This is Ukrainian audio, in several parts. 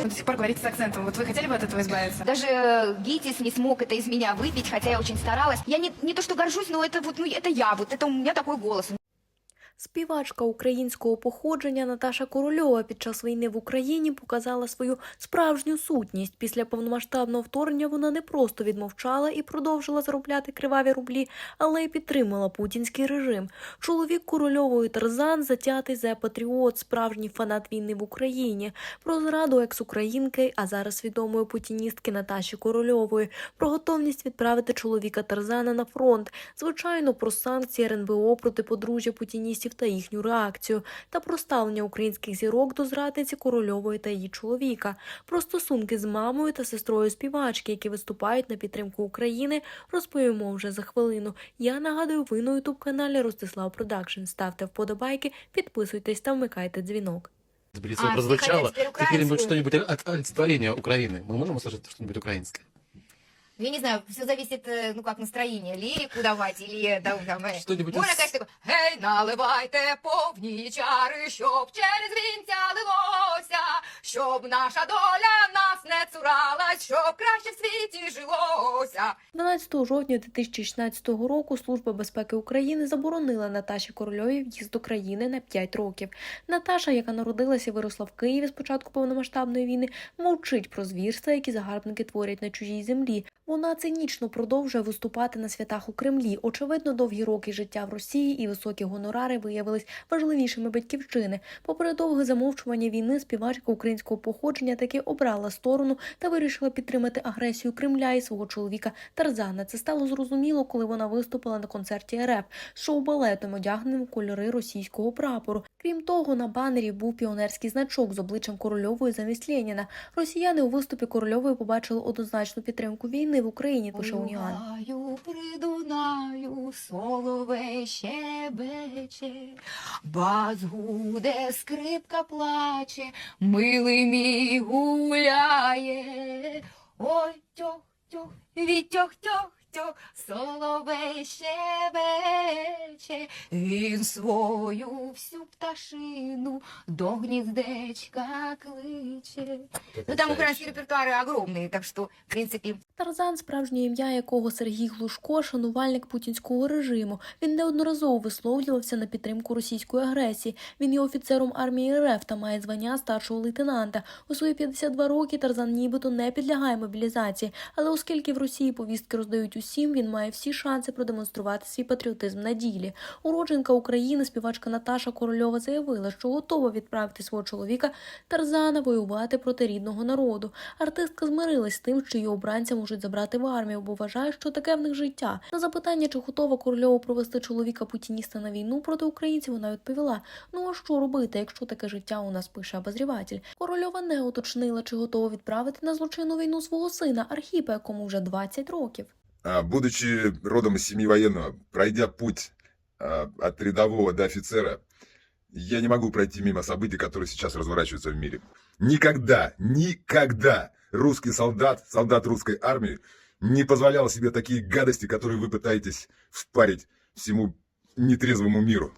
Вы до сих пор говорите с акцентом. Вот вы хотели бы от этого избавиться? Даже э, Гитис не смог это из меня выбить, хотя я очень старалась. Я не, не то что горжусь, но это вот, ну, это я, вот это у меня такой голос. Співачка українського походження Наташа Корольова під час війни в Україні показала свою справжню сутність. Після повномасштабного вторгнення вона не просто відмовчала і продовжила заробляти криваві рублі, але й підтримала путінський режим. Чоловік Корольової Тарзан затятий зе патріот, справжній фанат війни в Україні. Про зраду екс-українки, а зараз відомої путіністки Наташі Корольової, про готовність відправити чоловіка Тарзана на фронт, звичайно, про санкції РНБО проти подружжя путіністів та їхню реакцію, та про ставлення українських зірок до зрадниці Корольової та її чоловіка, про стосунки з мамою та сестрою співачки, які виступають на підтримку України, розповімо вже за хвилину. Я нагадую, ви на ютуб каналі Ростислав Продакшн. Ставте вподобайки, підписуйтесь та вмикайте дзвінок. Близко А, все прозвучало. хотят теперь Теперь будет украинскую. что-нибудь от олицетворения Украины. Мы можем услышать что-нибудь украинское? Я не знаю, все зависит, э, ну как настроение, лирику давать или да, там, э, Что-нибудь Можно, из- конечно, такое, гей, наливайте повні чари, щоб через вінця лилося, щоб наша доля нас не цуралась, щоб краще в світі жилося. 12 жовтня 2016 року Служба безпеки України заборонила Наташі Корольовій в'їзд до країни на 5 років. Наташа, яка народилася і виросла в Києві з початку повномасштабної війни, мовчить про звірства, які загарбники творять на чужій землі. Вона цинічно продовжує виступати на святах у Кремлі. Очевидно, довгі роки життя в Росії і високі гонорари виявились важливішими батьківщини. Попри довге замовчування війни, співачка українського походження таки обрала сторону та вирішила підтримати агресію Кремля і свого чоловіка Тарзана. Це стало зрозуміло, коли вона виступила на концерті РФ з шоу-балетом, одягненим кольори російського прапору. Крім того, на банері був піонерський значок з обличчям Корольової замість Леніна. Росіяни у виступі Корольової побачили однозначну підтримку війни в Україні. Пише Уніан. Соловей щебече, бас гуде, скрипка плаче, милий мій гуляє. Ой, тьох, тьох, вітьох, тьох, тьох, соловей щебече, він свою всю пташину до гніздечка кличе. Ну, там украинские репертуары огромные, так что, в принципе, Тарзан, справжнє ім'я якого Сергій Глушко, шанувальник путінського режиму. Він неодноразово висловлювався на підтримку російської агресії. Він є офіцером армії РФ та має звання старшого лейтенанта. У свої 52 роки Тарзан нібито не підлягає мобілізації, але оскільки в Росії повістки роздають усім, він має всі шанси продемонструвати свій патріотизм на ділі. Уродженка України, співачка Наташа Корольова заявила, що готова відправити свого чоловіка Тарзана воювати проти рідного народу. Артистка змирилась з тим, що її обранця можуть забрати в армію, бо вважає, що таке в них життя. На запитання, чи готова Корольова провести чоловіка путініста на війну проти українців, вона відповіла: Ну а що робити, якщо таке життя у нас пише обозріватель? Корольова не уточнила, чи готова відправити на злочинну війну свого сина Архіпа, якому вже 20 років. А, Будучи родом из семьи военного, пройдя путь а, от рядового до офицера, я не могу пройти мимо событий, которые сейчас разворачиваются в мире. Никогда, никогда русский солдат, солдат русской армии не позволял себе такие гадости, которые вы пытаетесь впарить всему нетрезвому миру.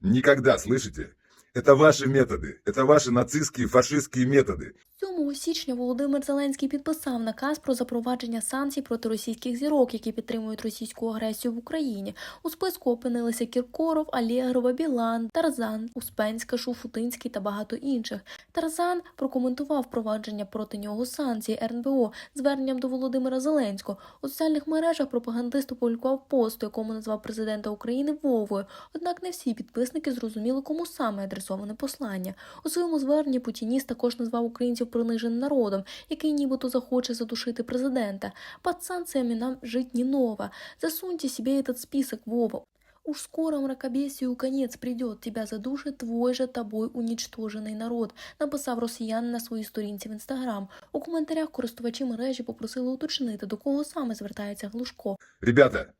Никогда, слышите? Это ваши методы, это ваши нацистские, фашистские методы. 7 січня Володимир Зеленський підписав наказ про запровадження санкцій проти російських зірок, які підтримують російську агресію в Україні. У списку опинилися Кіркоров, Алєгрова, Білан, Тарзан, Успенська, Шуфутинський та багато інших. Тарзан прокоментував впровадження проти нього санкцій РНБО зверненням до Володимира Зеленського. У соціальних мережах пропагандист опублікував пост, у якому назвав президента України Вовою. Однак не всі підписники зрозуміли, кому саме адресоване послання. У своєму зверненні Путініст також назвав українців приниженим народом, який нібито захоче задушити президента. Под санкциями нам жить не ново. Засуньте себе этот список, Вова. Уж скоро мракобесию конец придет, тебя задушит твой же тобой унічтожений народ, написав росіян на своїй сторінці в інстаграм. У коментарях користувачі мережі попросили уточнити, до кого саме звертається Глушко. Ребята,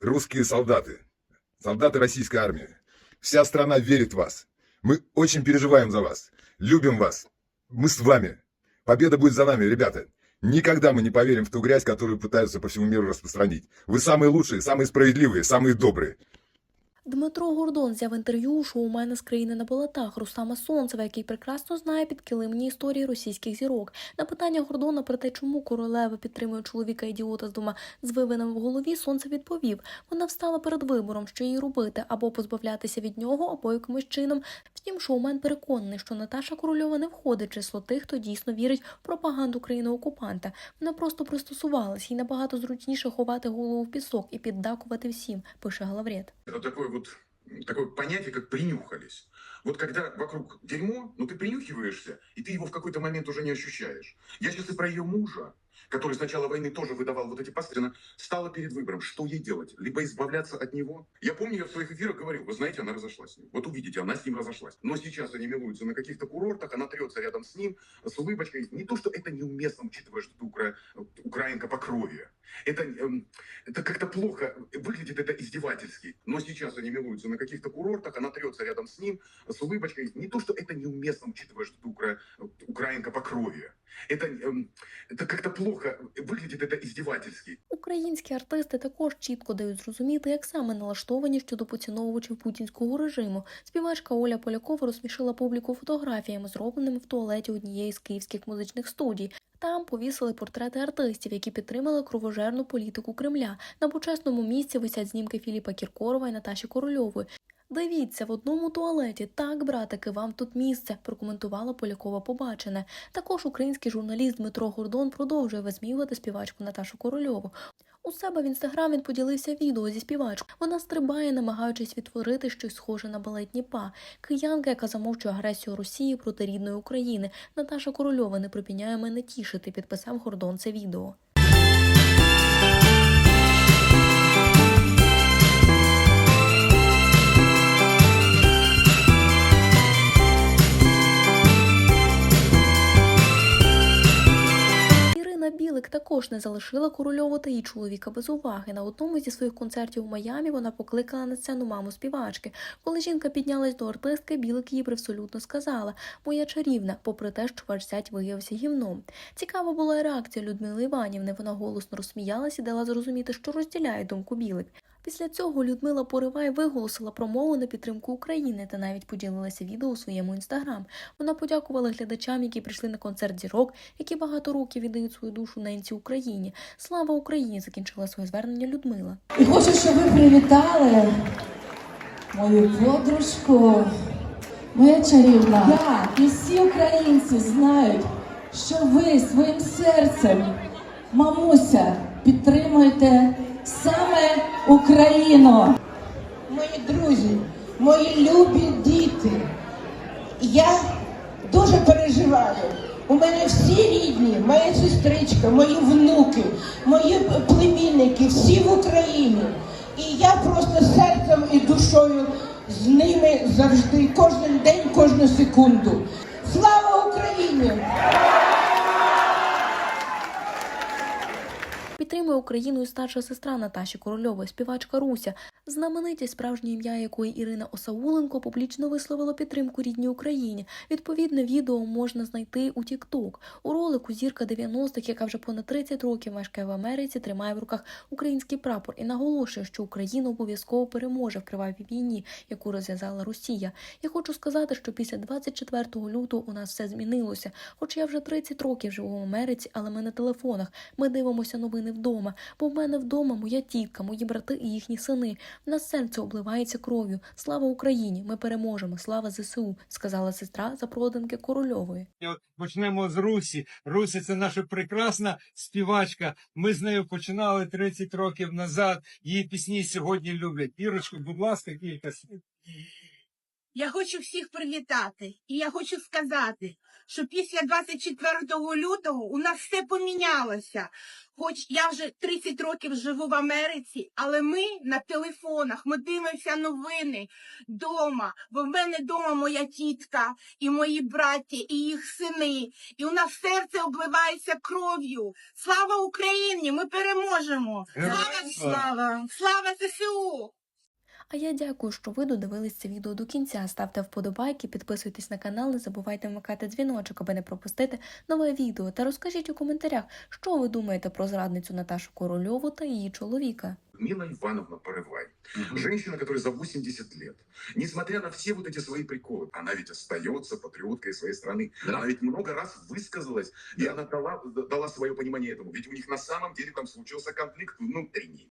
русские солдаты, солдаты российской армии, вся страна верит в вас. Мы очень переживаем за вас, любим вас. Мы с вами. Победа будет за нами, ребята. Никогда мы не поверим в ту грязь, которую пытаются по всему миру распространить. Вы самые лучшие, самые справедливые, самые добрые. Дмитро Гордон взяв інтерв'ю у шоумена з країни на болотах Рустама Сонцева, який прекрасно знає підкилимні історії російських зірок. На питання Гордона про те, чому королева підтримує чоловіка ідіота з двома звивинами в голові, сонце відповів: вона встала перед вибором, що їй робити, або позбавлятися від нього, або якимось чином. Втім, шоумен переконаний, що Наташа Корольова не входить в число тих, хто дійсно вірить в пропаганду країни-окупанта. Вона просто пристосувалась, їй набагато зручніше ховати голову в пісок і піддакувати всім, пише Главред. Это такое вот такое понятие, как принюхались. Вот когда вокруг дерьмо, ну ты принюхиваешься, и ты его в какой-то момент уже не ощущаешь. Я сейчас и про ее мужа, который с начала войны тоже выдавал вот эти посты, она стала перед выбором, что ей делать? Либо избавляться от него. Я помню, я в своих эфирах говорил, вы знаете, она разошлась с ним. Вот увидите, она с ним разошлась. Но сейчас они милуются на каких-то курортах, она трется рядом с ним, с улыбочкой. Не то, что это неуместно, учитывая, что ты укра... украинка по крови. Это, эм, это как-то плохо, выглядит это издевательски. Но сейчас они милуются на каких-то курортах, она трется рядом с ним, с улыбочкой. Не то, что это неуместно, учитывая, что ты укра... украинка по крови. Это, эм, это как-то плохо, выглядит это издевательски. Українські артисти також чітко дають зрозуміти, як саме налаштовані щодо поціновувачів путінського режиму. Співачка Оля Полякова розсмішила публіку фотографіями, зробленими в туалеті однієї з київських музичних студій. Там повісили портрети артистів, які підтримали кровожерну політику Кремля. На почесному місці висять знімки Філіпа Кіркорова і Наташі Корольової. Дивіться, в одному туалеті так, братики, вам тут місце, прокоментувала Полякова побачене. Також український журналіст Дмитро Гордон продовжує висміювати співачку Наташу Корольову. У себе в інстаграм він поділився відео зі співачкою. Вона стрибає, намагаючись відтворити щось схоже на балетні па. Киянка, яка замовчує агресію Росії проти рідної України. Наташа Корольова не припиняє мене тішити. Підписав Гордон це відео. Також не залишила Корольову та її чоловіка без уваги. На одному зі своїх концертів у Майамі вона покликала на сцену маму співачки. Коли жінка піднялась до артистки, Білик їй привсолютно сказала: Моя чарівна, попри те, що ваш зять виявився гівном. Цікава була реакція Людмили Іванівни. Вона голосно розсміялась і дала зрозуміти, що розділяє думку Білик. Після цього Людмила Поривай виголосила промову на підтримку України та навіть поділилася відео у своєму інстаграм. Вона подякувала глядачам, які прийшли на концерт зірок, які багато років віддають свою душу ненці Україні. Слава Україні! закінчила своє звернення Людмила. І хочу, щоб ви привітали мою подружку, моя чарівна. Я і всі українці знають, що ви своїм серцем, мамуся, підтримуєте саме Україну. Мої друзі, мої любі діти. Я дуже переживаю. У мене всі рідні, моя сестричка, мої внуки, мої племінники, всі в Україні. І я просто серцем і душою з ними завжди, кожен день, кожну секунду. Слава Україні! Підтримує Україну і старша сестра Наташі Корольової, співачка Руся. Знаменитість, справжнє ім'я якої Ірина Осауленко публічно висловила підтримку рідній Україні. Відповідне відео можна знайти у TikTok. У ролику зірка 90-х, яка вже понад 30 років мешкає в Америці, тримає в руках український прапор і наголошує, що Україна обов'язково переможе в кривавій війні, яку розв'язала Росія. Я хочу сказати, що після 24 лютого у нас все змінилося. Хоч я вже 30 років живу в Америці, але ми на телефонах. Ми дивимося новини вдома. Бо в мене вдома моя тітка, мої брати і їхні сини. В нас серце обливається кров'ю. Слава Україні! Ми переможемо! Слава ЗСУ! сказала сестра запроданки Корольової. Почнемо з Русі. Руся це наша прекрасна співачка. Ми з нею починали 30 років назад. Її пісні сьогодні люблять. Ірочко, будь ласка, кілька слів. Я хочу всіх привітати, і я хочу сказати, що після 24 лютого у нас все помінялося. Хоч я вже 30 років живу в Америці, але ми на телефонах, ми дивимося новини вдома, бо в мене вдома моя тітка і мої браті, і їх сини. І у нас серце обливається кров'ю. Слава Україні! Ми переможемо! Слава, слава! слава! Слава ЗСУ! А я дякую, що ви додивились це відео до кінця. Ставте вподобайки, підписуйтесь на канал, не забувайте вмикати дзвіночок, аби не пропустити нове відео. Та розкажіть у коментарях, що ви думаєте про зрадницю Наташу Корольову та її чоловіка. Мила Ивановна Порывай. Женщина, которая за 80 лет, несмотря на все вот эти свои приколы, она ведь остается патриоткой своей страны. Она ведь много раз высказалась, и она дала, дала свое понимание этому. Ведь у них на самом деле там случился конфликт внутренний.